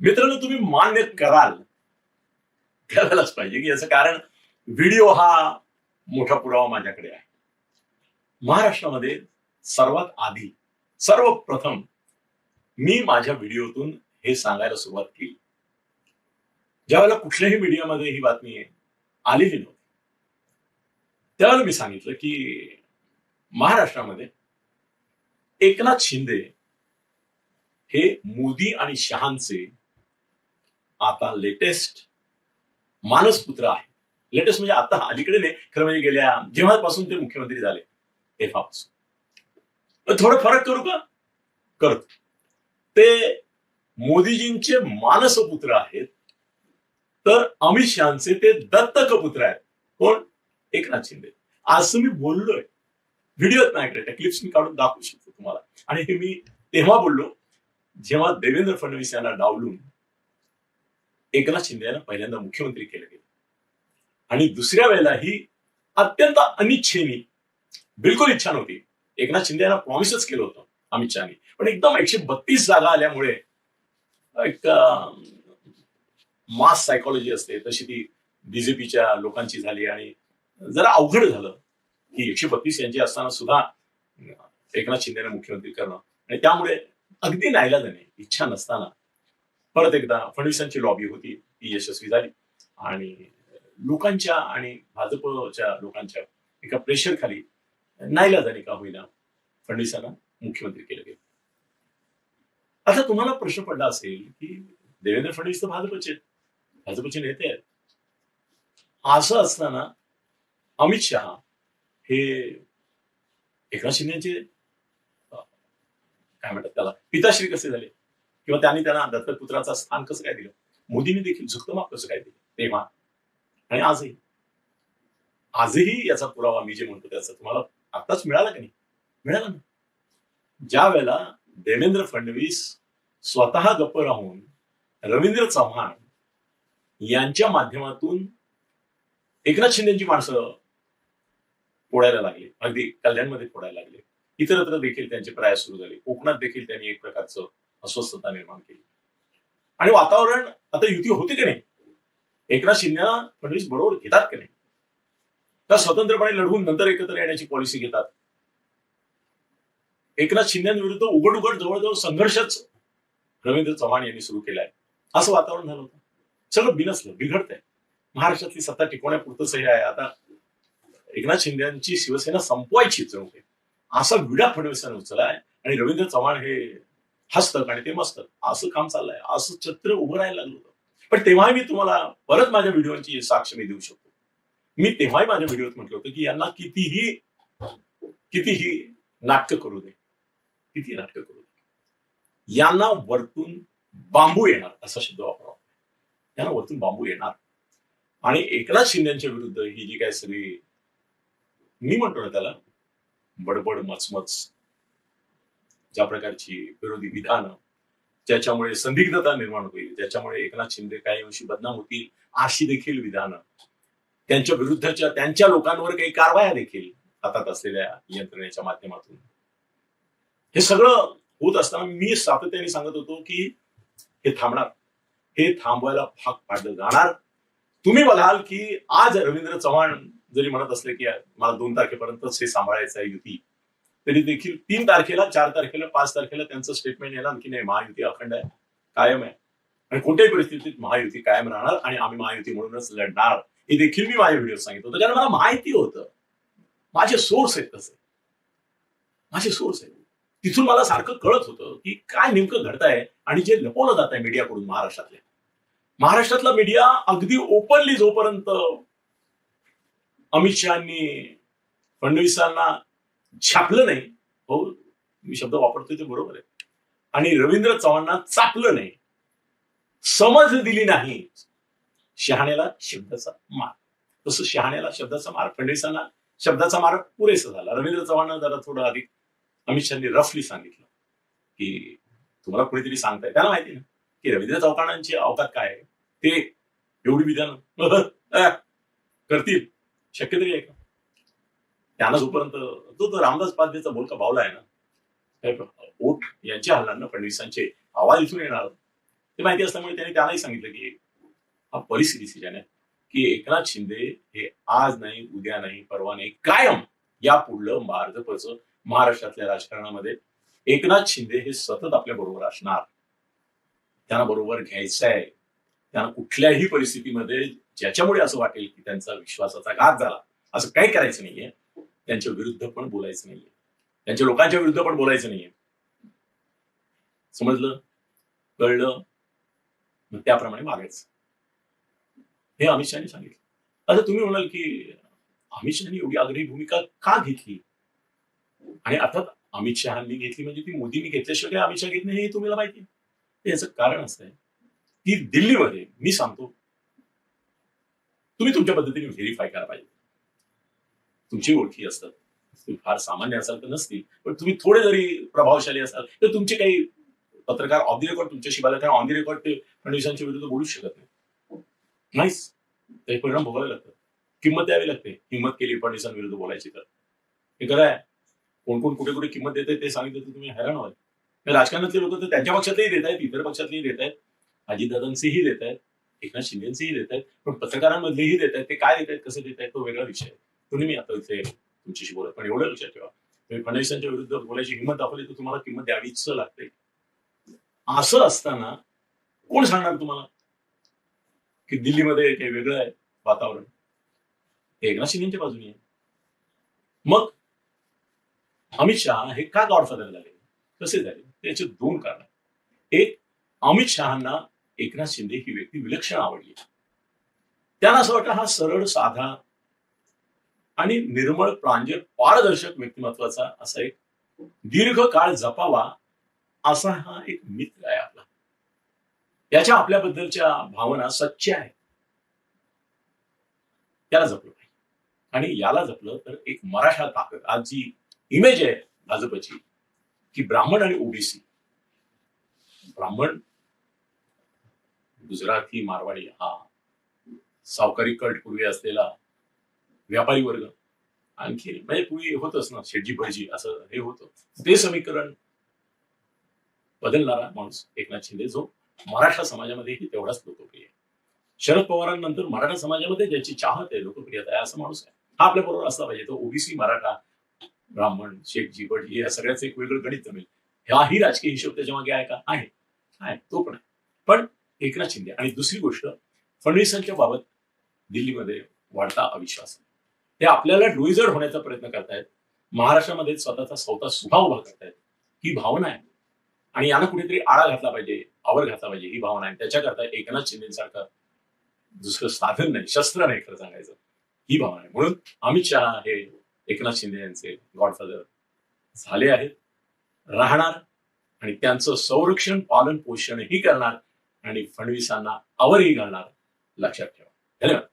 मित्रांनो तुम्ही मान्य कराल. करायलाच पाहिजे की याचं कारण व्हिडिओ हा मोठा पुरावा माझ्याकडे आहे. महाराष्ट्रामध्ये सर्वात आधी सर्वप्रथम मी माझ्या व्हिडिओतून हे सांगायला सुरुवात केली. ज्यावेळेला कुठल्याही मीडियामध्ये ही बातमी आलेली नव्हती त्यावेळेला मी सांगितलं की महाराष्ट्रामध्ये एकनाथ शिंदे हे मोदी आणि शहांचे आता लेटेस्ट मानसपुत्र आहे. लेटेस्ट म्हणजे आता अलीकडे नाही खरं म्हणजे गेल्या जेव्हापासून ते मुख्यमंत्री झाले तेव्हापासून. थोडं फरक करू का? करत. ते मोदीजींचे मानसपुत्र आहेत तर अमित शहाचे ते दत्तक पुत्र आहेत. कोण? एकनाथ शिंदे. आज मी बोललोय व्हिडिओत माझ्याकडे त्या क्लिप्स मी काढून दाखवू शकतो तुम्हाला. आणि हे मी तेव्हा बोललो जेव्हा देवेंद्र फडणवीस यांना डावलून एकनाथ शिंदे यांना पहिल्यांदा मुख्यमंत्री केलं गेलं. आणि दुसऱ्या वेळेला ही अत्यंत अनिच्छेनी बिलकुल इच्छा नव्हती. एकनाथ शिंदे यांना प्रॉमिसच केलं होतं अमित शहानी. पण एकदम एकशे बत्तीस जागा आल्यामुळे एक मास सायकॉलॉजी असते तशी ती बीजेपीच्या लोकांची झाली आणि जरा अवघड झालं की एकशे बत्तीस यांची असताना सुद्धा एकनाथ शिंदेने मुख्यमंत्री करणं. आणि त्यामुळे अगदी नाईलाजाने इच्छा नसताना परत एकदा फडणवीसांची लॉबी होती ती यशस्वी झाली. आणि लोकांच्या आणि भाजपच्या लोकांच्या एका प्रेशर खाली नाईलाजाने का होईना फडणवीसांना मुख्यमंत्री केलं गेलं. आता तुम्हाला प्रश्न पडला असेल की देवेंद्र फडणवीस तर भाजपचे भाजपचे नेते आहेत. असं असताना अमित शहा हे एकनाथ शिंदेचे काय म्हणतात त्याला पिताश्री कसे झाले? किंवा त्यांनी त्यांना दत्तपुत्राचा स्थान कसं काय दिलं? मोदींनी देखील झुकतमाप कसं काय दिलं? तेव्हा. आणि आजही. आजही याचा पुरावा मी जे म्हणतो त्याचा तुम्हाला आताच मिळाला की नाही? मिळाला ना? ज्या वेळेला देवेंद्र फडणवीस स्वतः गप्प राहून रवींद्र चव्हाण यांच्या माध्यमातून एकनाथ शिंदेची माणसं फोडायला लागली. अगदी कल्याणमध्ये फोडायला लागले. इतरत्र देखील त्यांचे प्रयास सुरू झाले. कोकणात देखील त्यांनी एक प्रकारचं अस्वस्थता निर्माण केली. आणि वातावरण आता युती होते की नाही? एकनाथ शिंदेना फडणवीस बरोबर घेतात की नाही? का स्वतंत्रपणे लढवून नंतर एकत्र येण्याची पॉलिसी घेतात? एकनाथ शिंदेविरुद्ध उघड उघड जवळजवळ संघर्षच रवींद्र चव्हाण यांनी सुरू केलाय. असं वातावरण झालं होतं. सगळं बिनसलं बिघडतंय. महाराष्ट्रातली सत्ता टिकवण्यापुरतंच हे आहे. आता एकनाथ शिंदेची शिवसेना संपवायची जणू काही. असा विडा फडणवीसांनी उचलाय आणि रवींद्र चव्हाण हे हस्तक आणि ते मस्त. असं काम चाललंय. असं चित्र उभं राहायला लागलं होतं. पण तेव्हाही मी तुम्हाला परत माझ्या व्हिडिओची साक्ष मी देऊ शकतो. मी तेव्हाही माझ्या व्हिडिओत म्हटलं होतं की यांना कितीही कितीही नाटकं करू दे. किती नाटकं करू दे. यांना वरतून बांबू येणार असा शब्द वापरावा. यांना वरतून बांबू येणार. आणि एकनाथ शिंदेच्या विरुद्ध ही जी काय सगळी मी म्हणतो ना त्याला बडबड मचमच ज्या प्रकारची विरोधी विधानं ज्याच्यामुळे संदिग्धता निर्माण होईल ज्याच्यामुळे एकनाथ शिंदे काही अंशी बदनाम होतील अशी देखील विधानं. त्यांच्या विरुद्धच्या त्यांच्या लोकांवर काही कारवाया देखील हातात असलेल्या यंत्रणेच्या माध्यमातून. हे सगळं होत असताना मी सातत्याने सांगत होतो की हे थांबणार. हे थांबवायला भाग पाडलं जाणार. तुम्ही बघाल की आज रवींद्र चव्हाण जरी म्हणत असले की मला दोन तारखेपर्यंतच हे सांभाळायचं आहे युती तरी देखील तीन तारखेला चार तारखेला पाच तारखेला त्यांचं स्टेटमेंट येणार की नाही महायुती अखंड आहे कायम आहे. आणि कोणत्याही परिस्थितीत महायुती कायम राहणार आणि आम्ही महायुती म्हणूनच लढणार हे देखील मी माझ्या व्हिडिओ सांगितलं होतं. कारण मला माहिती होतं माझे सोर्स आहेत तसे. माझे सोर्स आहेत. तिथून मला सारखं कळत होतं की काय नेमकं घडतंय आणि जे लपवलं जात आहे मीडियाकडून महाराष्ट्रातल्या महाराष्ट्रातला मीडिया अगदी ओपनली जोपर्यंत अमित शहानी फडणवीसांना छापलं नाही. हो मी शब्द वापरतोय ते बरोबर आहे. आणि रवींद्र चव्हाणांना चापलं नाही. समज दिली नाही. शहाण्याला शब्दाचा मार. तसं शहाण्याला शब्दाचा मार फडणवीसांना शब्दाचा मार पुरेसा झाला. रवींद्र चव्हाण जरा थोडं अधिक अमित शहानी रफली सांगितलं. की तुम्हाला कुणीतरी सांगताय? त्यांना माहिती ना. की रवींद्र चव्हाणांची अवकात काय आहे? ते एवढी विधान. करतील. शक्य तरी आहे का त्यांना जोपर्यंत तो तर रामदास पाध्याचा बोलका बावला आहे ना ओठ यांच्या हल्ल्यानं फडणवीसांचे आवाज इथून येणार. ते माहिती असल्यामुळे त्यांनी त्यांनाही सांगितलं की हा परिस्थिती की एकनाथ शिंदे हे आज नाही उद्या नाही परवा नाही कायम या पुढलं भाजपचं महाराष्ट्रातल्या राजकारणामध्ये एकनाथ शिंदे हे सतत आपल्या बरोबर असणार. त्यांना बरोबर घ्यायचं आहे त्यांना कुठल्याही परिस्थितीमध्ये ज्याच्यामुळे असं वाटेल की त्यांचा विश्वासाचा घात झाला असं काही करायचं नाहीये. त्यांच्या विरुद्ध पण बोलायचं नाहीये. त्यांच्या लोकांच्या विरुद्ध पण बोलायचं नाहीये. समजलं? कळलं? मग त्याप्रमाणे वागायचं. हे अमित शहानी सांगितलं. आता तुम्ही म्हणाल की अमित शहानी एवढी आग्रही भूमिका का घेतली? आणि अर्थात अमित शहानी घेतली म्हणजे ती मोदींनी घेतल्याशिवाय काही अमित शहा घेत नाही हे तुम्हाला माहिती याचं कारण असं आहे. की दिल्लीमध्ये मी सांगतो तुम्ही तुमच्या पद्धतीने व्हेरीफाय करा पाहिजे. तुमची ओळखी असतात. तुम्ही फार सामान्य असाल तर नसतील पण तुम्ही थोडे जरी प्रभावशाली असाल तर तुमचे काही पत्रकार ऑन द रेकॉर्ड तुमच्याशी बोलत ऑन द रेकॉर्ड ते फडणवीसांच्या विरुद्ध बोलूच शकत नाही नाहीच. ते परिणाम भोगावे लागतात. किंमत द्यावी लागते. हिंमत केली फडणवीसांविरुद्ध बोलायची तर. हे खरं आहे. कोण कोण कुठे कुठे किंमत देते ते सांगितलं तर तुम्ही हैराण व्हाल. राजकारणातले लोक तर त्यांच्या पक्षातही देत आहेत इतर पक्षातलेही देत आहेत. अजितदादांचेही देत आहेत. एकनाथ शिंदेचेही देत आहेत. पण पत्रकारांमधलेही देत आहेत. ते काय देत आहेत कसं देत आहेत तो वेगळा विषय आहे. तुम्ही मी आता इथे तुमच्याशी बोलत पण एवढं लक्षात ठेवा. तुम्ही फडणवीसांच्या विरुद्ध बोलायची हिंमत दाखवली तर तुम्हाला किंमत द्यावीच लागते. असं असताना कोण सांगणार तुम्हाला? की दिल्लीमध्ये काही वेगळं आहे वातावरण. हे एकनाथ शिंदेच्या बाजूने आहे. मग अमित शहा हे का गॉडफादर झाले? कसे झाले? त्याचे दोन कारण. एक अमित शहाना एकनाथ शिंदे ही व्यक्ती विलक्षण आवडली. त्यांना असं वाटतं हा सरळ साधा आणि निर्मळ प्रांजळ पारदर्शक व्यक्तिमत्वाचा असा एक दीर्घ काळ जपावा असा हा एक मित्र आहे आपला. याच्या आपल्याबद्दलच्या भावना सच्च्या आहेत. त्याला जपलं पाहिजे. आणि याला जपलं तर एक मराठा ताकद आज जी इमेज आहे भाजपची की ब्राह्मण आणि ओबीसी. ब्राह्मण गुजराती मारवाडी हा सावकारी कट पूर्वी असलेला व्यापारी वर्ग. आणखी म्हणजे पूर्वी होतच ना शेटजी भजी असं हे होतं. ते समीकरण बदलणारा माणूस एकनाथ शिंदे जो मराठा समाजामध्येही तेवढाच लोकप्रिय आहे. शरद पवारांनंतर मराठा समाजामध्ये ज्याची चाहत आहे लोकप्रियता आहे असं माणूस आहे. हा आपल्या बरोबर असला पाहिजे. तो ओबीसी मराठा ब्राह्मण शेखजी भटजी या सगळ्याचं एक वेगळं गणित जमेल. हाही राजकीय हिशोब त्याच्यामागे आहे का? आहे. आहे. तो पण आहे. पण एकनाथ शिंदे आणि दुसरी गोष्ट फडणवीसांच्या बाबत दिल्लीमध्ये वाढता अविश्वास ते आपल्याला डोईजर होण्याचा प्रयत्न करतायत. महाराष्ट्रामध्ये स्वतःचा स्वतः सुभा उभा करतायत. ही भावना आहे. आणि याला कुठेतरी आळा घातला पाहिजे आवर घातला पाहिजे ही भावना आहे. त्याच्याकरता एकनाथ शिंदेसारखं दुसरं साधन नाही शस्त्र नाही खरं सांगायचं. ही भावना आहे. म्हणून अमित शहा हे एकनाथ शिंदे यांचे गॉडफादर झाले आहेत. राहणार आणि त्यांचं संरक्षण पालन पोषणही करणार आणि फडणवीसांना आवरही घालणार लक्षात ठेवा. धन्यवाद.